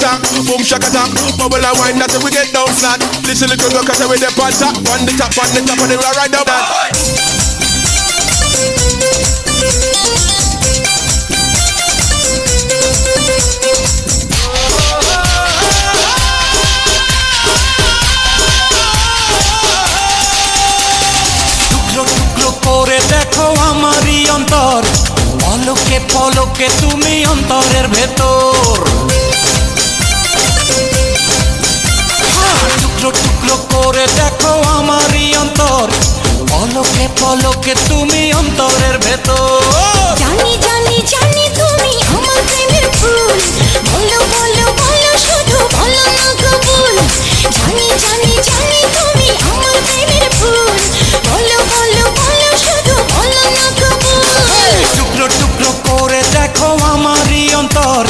attack, boom shaka attack. Bubble and wine, that's how we get down flat. Listen little girl, cause we the on top, on the top, on the top, and the right down that. টুকরো টুকরো করে দেখো আমারই অন্তর পলকে পলকে তুমি অন্তরের ভেতর টুকরো টুকরো করে দেখো আমারই অন্তর। পলকে পলকে তুমি অন্তরের ভেতর। জানি জানি জানি তুমি আমার প্রেমের ফুল। বলো বলো বলো শুধু বলো না কবুল জানি জানি জানি তুমি আমার প্রেমের ফুল। বলো বলো বলো শুধু বলো না কবুল টুকরো টুকরো করে দেখো আমারই অন্তর।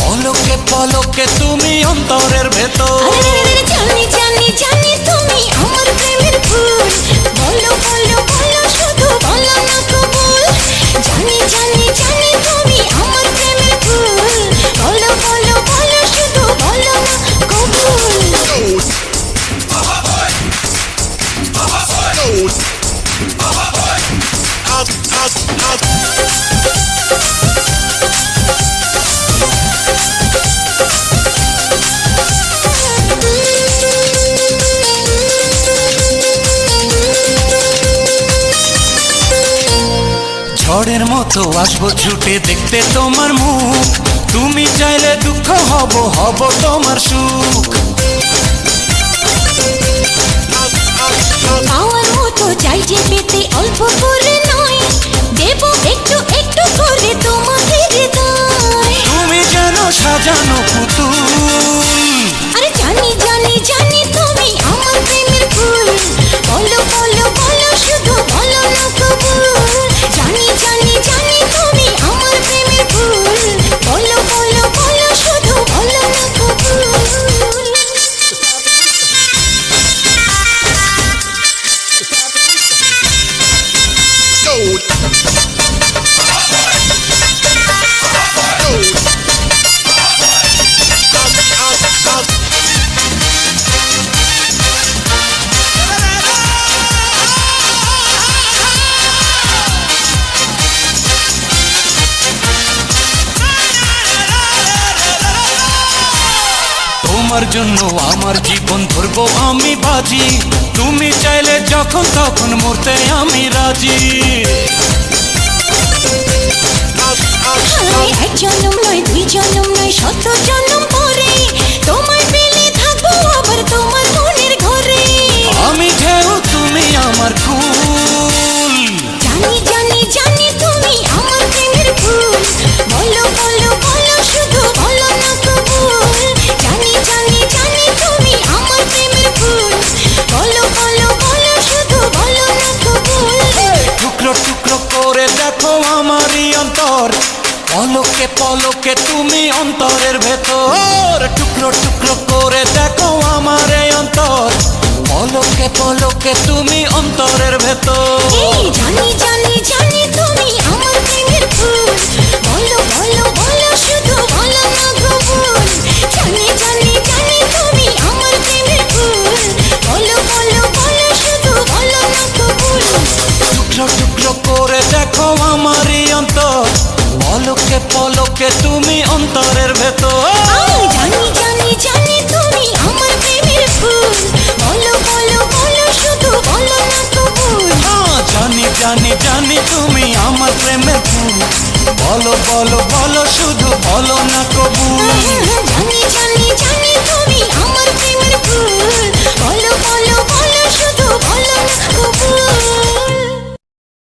পলকে পলকে তুমি অন্তরের ভেতর। জানি জানি জানি ঝড়ের মতো আসব ছুটে দেখতে তোমার মুখ। তুমি চাইলে দুঃখ হব হব তোমার সুখ। পাওয়ার মতো চাই যে পেতে অল্প করে নয়। দেব একটু একটু করে তোমাকে তুমি যেন সাজানো পুতুল। আরে জানি তোমার জন্য আমার জীবন ধরবো আমি বাজি। তুমি চাইলে যখন তখন মরতে আমি রাজি। জনম নয় দুই জনম নয় দেখো আমারই অন্তর। পলকে পলকে তুমি অন্তরের ভেতর। টুকরো টুকরো করে দেখো আমার এই অন্তর। পলকে পলকে তুমি অন্তরের ভেতর। জানি জানি। জানি জানি তুমি আমার প্রেমে ফুল বলো বলো বলো, শুধু বলো না কবুল। জানি জানি